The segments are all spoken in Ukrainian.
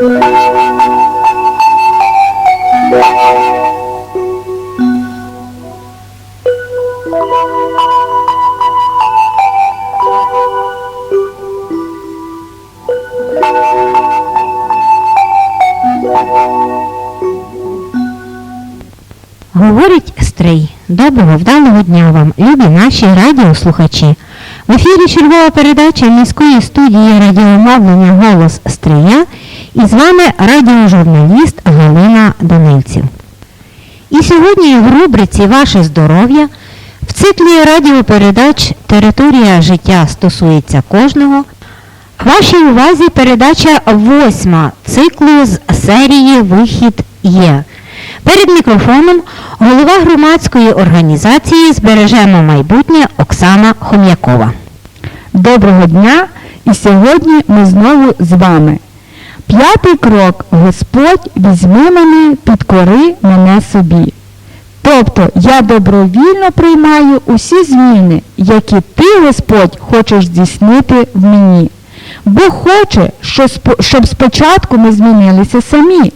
Thank you. Говорить Стрий. Доброго вдалого дня вам, любі наші радіослухачі. В ефірі чергова передача міської студії радіомовлення Голос Стрия і з вами радіожурналіст Галина Данильців. І сьогодні в рубриці Ваше здоров'я в циклі радіопередач Територія життя стосується кожного. Вашій увазі передача восьма циклу з серії Вихід є. Перед мікрофоном голова громадської організації Збережемо майбутнє Оксана Хом'якова. Доброго дня! І сьогодні ми знову з вами. П'ятий крок Господь візьми мене, підкори мене собі. Тобто я добровільно приймаю усі зміни, які ти, Господь, хочеш здійснити в мені. Бог хоче, щоб спочатку ми змінилися самі.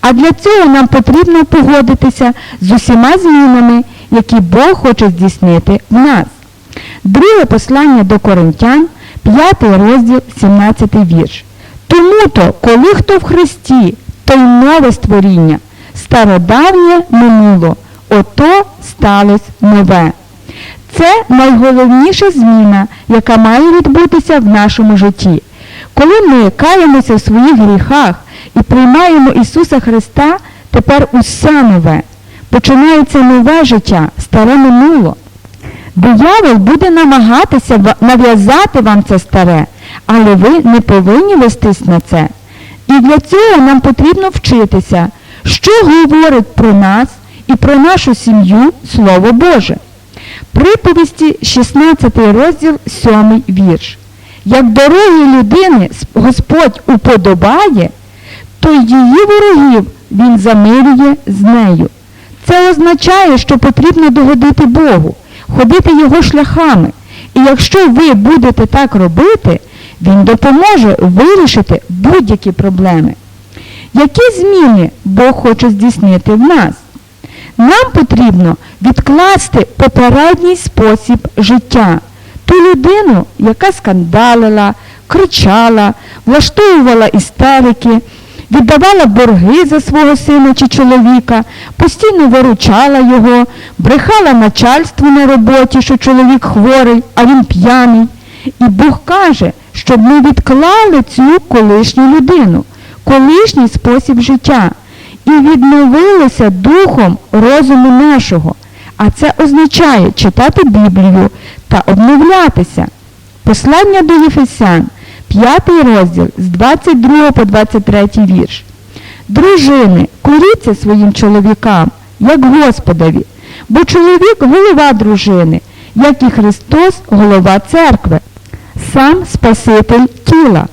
А для цього нам потрібно погодитися з усіма змінами, які Бог хоче здійснити в нас. Друге послання до Коринтян, 5 розділ, 17 вірш. Тому-то, коли хто в Христі, то й нове створіння, стародавнє минуло, ото сталось нове. Це найголовніша зміна, яка має відбутися в нашому житті. Коли ми каємося в своїх гріхах і приймаємо Ісуса Христа, тепер усе нове. Починається нове життя, старе минуло. Диявол буде намагатися нав'язати вам це старе, але ви не повинні вестись на це. І для цього нам потрібно вчитися, що говорить про нас і про нашу сім'ю Слово Боже. Приповісті 16 розділ 7 вірш. Як дороги людини Господь уподобає, то й її ворогів він замирює з нею. Це означає, що потрібно догодити Богу, ходити Його шляхами. І якщо ви будете так робити, Він допоможе вирішити будь-які проблеми. Які зміни Бог хоче здійснити в нас? Нам потрібно відкласти попередній спосіб життя. Ту людину, яка скандалила, кричала, влаштовувала істерики, віддавала борги за свого сина чи чоловіка, постійно виручала його, брехала начальству на роботі, що чоловік хворий, а він п'яний. І Бог каже, щоб ми відклали цю колишню людину, колишній спосіб життя і відновилися духом розуму нашого. А це означає читати Біблію та обновлятися. Послання до Єфесян, 5 розділ з 22 по 23 вірш. Дружини, коріться своїм чоловікам, як Господові, бо чоловік голова дружини, як і Христос голова церкви, сам Спаситель тіла.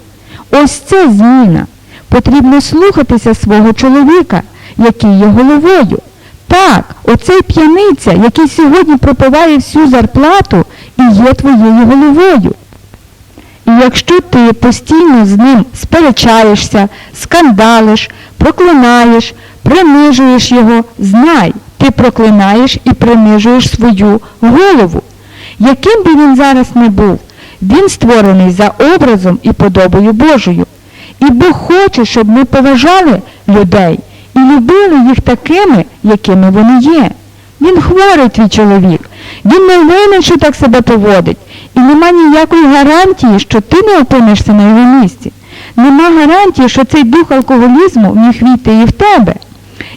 Ось це зміна. Потрібно слухатися свого чоловіка, який є головою. Так, оцей п'яниця, який сьогодні пропиває всю зарплату і є твоєю головою. Якщо ти постійно з ним сперечаєшся, скандалиш, проклинаєш, принижуєш його, знай, ти проклинаєш і принижуєш свою голову. Яким би він зараз не був, він створений за образом і подобою Божою. І Бог хоче, щоб ми поважали людей і любили їх такими, якими вони є. Він хворий твій чоловік, він не винен, що так себе поводить. І нема ніякої гарантії, що ти не опинишся на його місці. Нема гарантії, що цей дух алкоголізму міг війти і в тебе.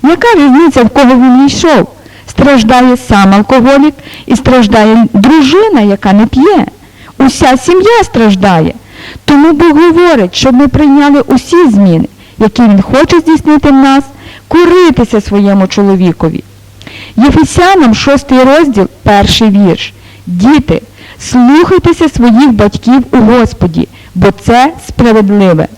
Яка різниця, в кого він йшов? Страждає сам алкоголік і страждає дружина, яка не п'є. Уся сім'я страждає. Тому Бог говорить, щоб ми прийняли усі зміни, які Він хоче здійснити в нас, коритися своєму чоловікові. Єфесянам 6 розділ, перший вірш. Діти, слухайтеся своїх батьків у Господі, бо це справедливе.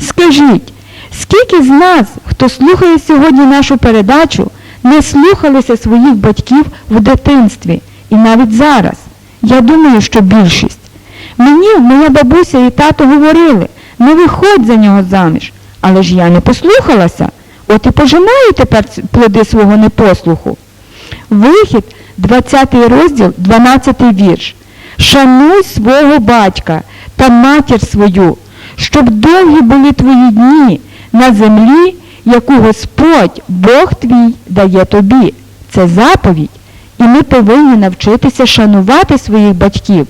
Скажіть, скільки з нас, хто слухає сьогодні нашу передачу, не слухалися своїх батьків в дитинстві і навіть зараз? Я думаю, що більшість. Мені моя бабуся і тато говорили, не виходь за нього заміж. Але ж я не послухалася. От і пожинаю тепер плоди свого непослуху. Вихід, 20 розділ, 12 вірш. Шануй свого батька та матір свою, щоб довгі були твої дні на землі, яку Господь, Бог твій, дає тобі. Це заповідь. І ми повинні навчитися шанувати своїх батьків.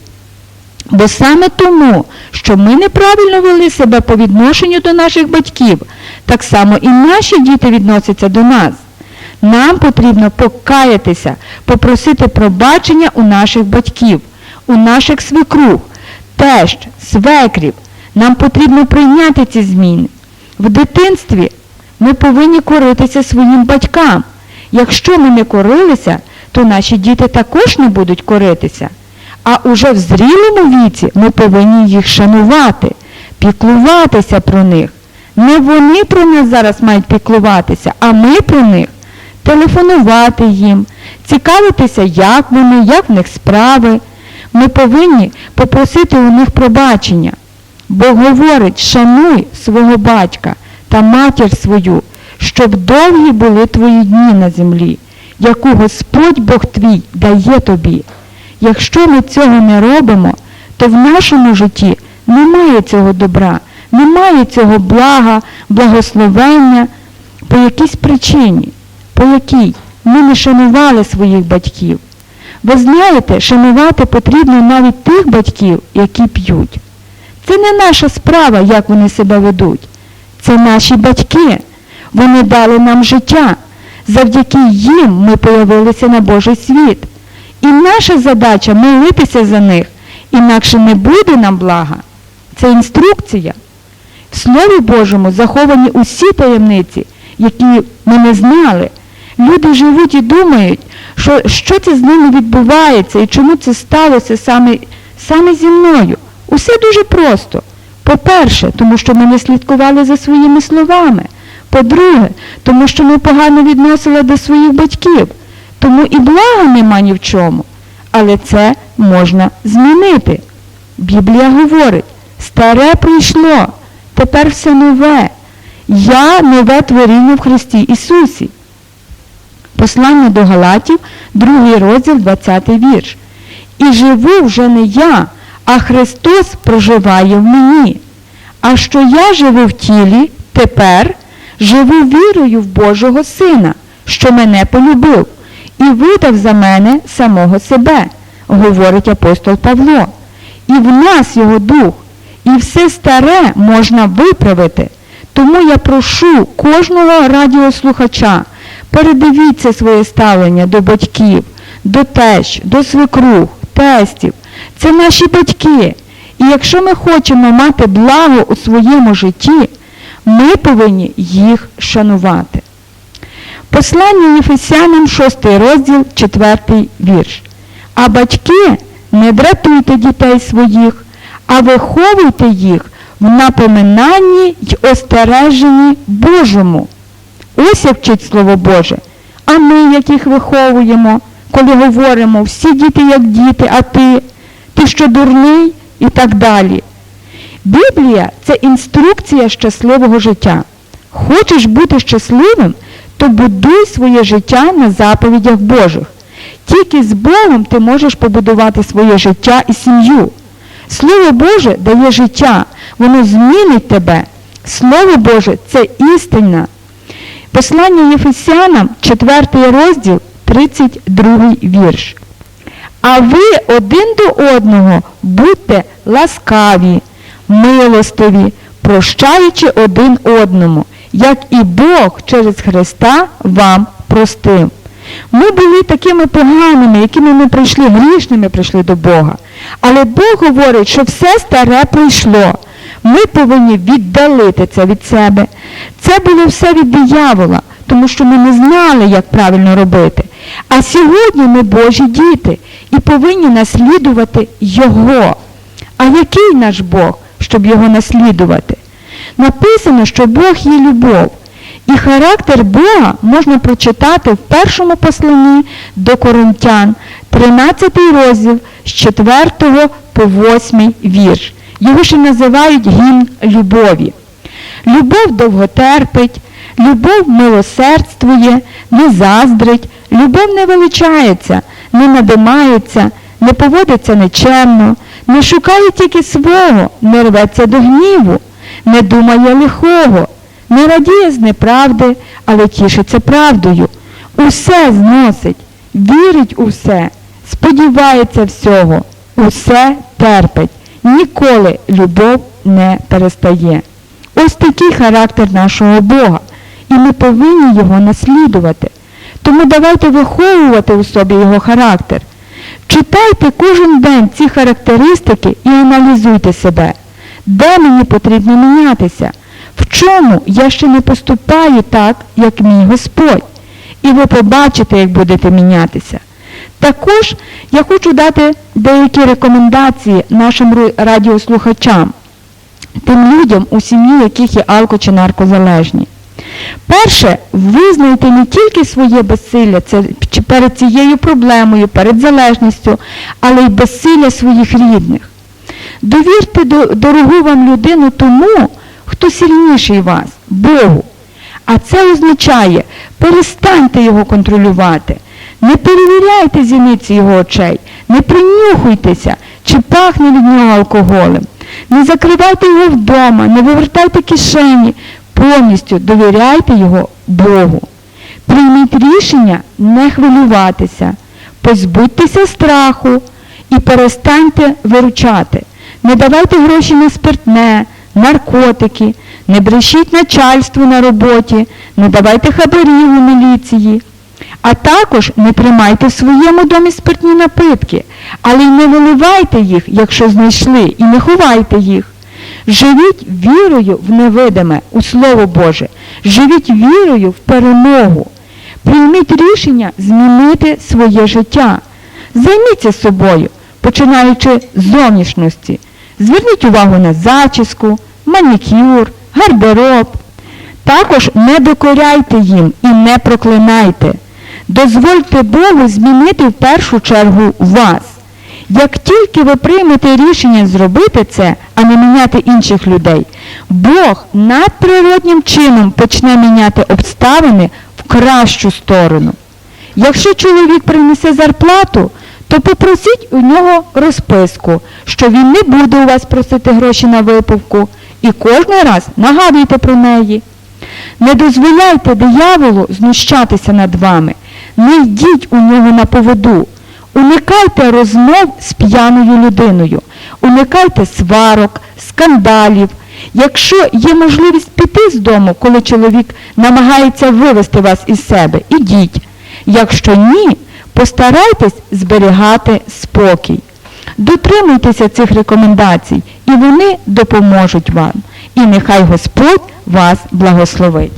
Бо саме тому, що ми неправильно вели себе по відношенню до наших батьків, так само і наші діти відносяться до нас. Нам потрібно покаятися, попросити пробачення у наших батьків, у наших свекрух, тещ, свекрів. Нам потрібно прийняти ці зміни. В дитинстві ми повинні коритися своїм батькам. Якщо ми не корилися, то наші діти також не будуть коритися. А уже в зрілому віці ми повинні їх шанувати, піклуватися про них. Не вони про нас зараз мають піклуватися, а ми про них. Телефонувати їм, цікавитися, як вони, як в них справи. Ми повинні попросити у них пробачення. Бог говорить, шануй свого батька та матір свою, щоб довгі були твої дні на землі, яку Господь Бог твій дає тобі. Якщо ми цього не робимо, то в нашому житті немає цього добра, немає цього блага, благословення по якійсь причині, по якій ми не шанували своїх батьків. Ви знаєте, шанувати потрібно навіть тих батьків, які п'ють. Це не наша справа, як вони себе ведуть. Це наші батьки. Вони дали нам життя. Завдяки їм ми появилися на Божий світ. І наша задача молитися за них, інакше не буде нам блага. Це інструкція. В Слові Божому заховані усі таємниці, які ми не знали. Люди живуть і думають, що, що це з ними відбувається і чому це сталося саме, саме зі мною. Усе дуже просто. По-перше, тому що ми не слідкували за своїми словами. По-друге, тому що ми погано відносили до своїх батьків. Тому і блага нема ні в чому. Але це можна змінити. Біблія говорить, старе прийшло, тепер все нове. Я нове творіння в Христі Ісусі. Послання до Галатів, другий розділ, 20 вірш. І живу вже не я, а Христос проживає в мені. А що я живу в тілі, тепер живу вірою в Божого Сина, що мене полюбив, і видав за мене самого себе, говорить апостол Павло. І в нас його дух, і все старе можна виправити. Тому я прошу кожного радіослухача, передивіться своє ставлення до батьків, до тещ, до свекрух, тестів. Це наші батьки. І якщо ми хочемо мати благо у своєму житті, ми повинні їх шанувати. Послання Єфесянам 6 розділ, 4 вірш. А батьки, не дратуйте дітей своїх, а виховуйте їх в напоминанні й остереженні Божому. Ось вчить Слово Боже. А ми, як їх виховуємо, коли говоримо, всі діти як діти, а ти, ти що дурний і так далі. Біблія це інструкція щасливого життя. Хочеш бути щасливим, то будуй своє життя на заповідях Божих. Тільки з Богом ти можеш побудувати своє життя і сім'ю. Слово Боже дає життя, воно змінить тебе. Слово Боже це істина. Послання Єфесянам, 4 розділ, 32 вірш. А ви один до одного будьте ласкаві, милостиві, прощаючи один одному, як і Бог через Христа вам простив. Ми були такими поганими, якими ми прийшли, грішними прийшли до Бога. Але Бог говорить, що все старе прийшло. Ми повинні віддалити це від себе. Це було все від диявола, тому що ми не знали, як правильно робити. А сьогодні ми Божі діти і повинні наслідувати Його. А який наш Бог, щоб його наслідувати? Написано, що Бог є любов. І характер Бога можна прочитати в першому посланні до Коринтян, 13 розділ з 4 по 8 вірш. Його ще називають гімн любові. Любов довготерпить, любов милосердствує, не заздрить, любов не величається, не надимається, не поводиться нечемно, не шукає тільки свого, не рветься до гніву, не думає лихого, не радіє з неправди, але тішиться правдою. Усе зносить, вірить у все, сподівається всього, усе терпить, ніколи любов не перестає. Ось такий характер нашого Бога, і ми повинні його наслідувати. Тому давайте виховувати у собі його характер. Читайте кожен день ці характеристики і аналізуйте себе. Де мені потрібно мінятися? В чому я ще не поступаю так, як мій Господь? І ви побачите, як будете мінятися. Також я хочу дати деякі рекомендації нашим радіослухачам, тим людям, у сім'ї яких є алко чи наркозалежні. Перше, визнайте не тільки своє безсилля це перед цією проблемою, перед залежністю, але й безсилля своїх рідних. Довірте до, дорогу вам людину тому, хто сильніший вас, Богу. А це означає, перестаньте його контролювати. Не перевіряйте зіниці його очей, не принюхуйтеся, чи пахне від нього алкоголем. Не закривайте його вдома, не вивертайте кишені, повністю довіряйте його Богу. Прийміть рішення не хвилюватися, позбудьтеся страху і перестаньте виручати. Не давайте гроші на спиртне, наркотики, не брешіть начальству на роботі, не давайте хабарів у міліції. А також не тримайте в своєму домі спиртні напитки, але й не виливайте їх, якщо знайшли, і не ховайте їх. Живіть вірою в невидиме, у Слово Боже, живіть вірою в перемогу. Прийміть рішення змінити своє життя. Займіться собою, починаючи з зовнішності. Зверніть увагу на зачіску, манікюр, гардероб. Також не докоряйте їм і не проклинайте. Дозвольте Богу змінити в першу чергу вас. Як тільки ви приймете рішення зробити це, а не міняти інших людей, Бог надприроднім чином почне міняти обставини в кращу сторону. Якщо чоловік принесе зарплату, то попросіть у нього розписку, що він не буде у вас просити гроші на випивку, і кожен раз нагадуйте про неї. Не дозволяйте дияволу знущатися над вами, не йдіть у нього на поводу. Уникайте розмов з п'яною людиною, уникайте сварок, скандалів. Якщо є можливість піти з дому, коли чоловік намагається вивести вас із себе, ідіть. Якщо ні, постарайтесь зберігати спокій. Дотримуйтеся цих рекомендацій, і вони допоможуть вам. І нехай Господь вас благословить.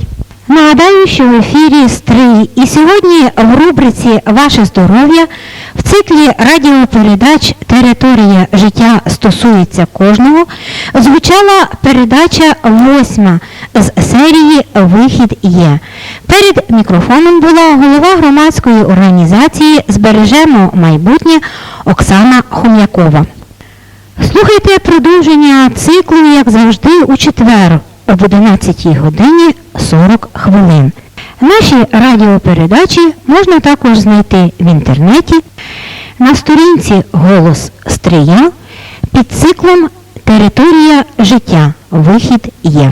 Нагадаю, що в ефірі Стрий і сьогодні в рубриці Ваше здоров'я в циклі радіопередач Територія життя стосується кожного звучала передача восьма з серії Вихід є. Перед мікрофоном була голова громадської організації Збережемо майбутнє Оксана Хом'якова. Слухайте продовження циклу, як завжди, у четвер об 11 годині 40 хвилин. Наші радіопередачі можна також знайти в інтернеті на сторінці Голос Стрия під циклом Територія життя. Вихід є.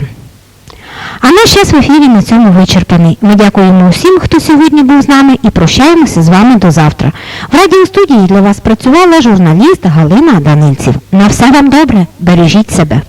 А наш час в ефірі на цьому вичерпаний. Ми дякуємо усім, хто сьогодні був з нами і прощаємося з вами до завтра. В радіостудії для вас працювала журналіст Галина Данильців. На все вам добре, бережіть себе.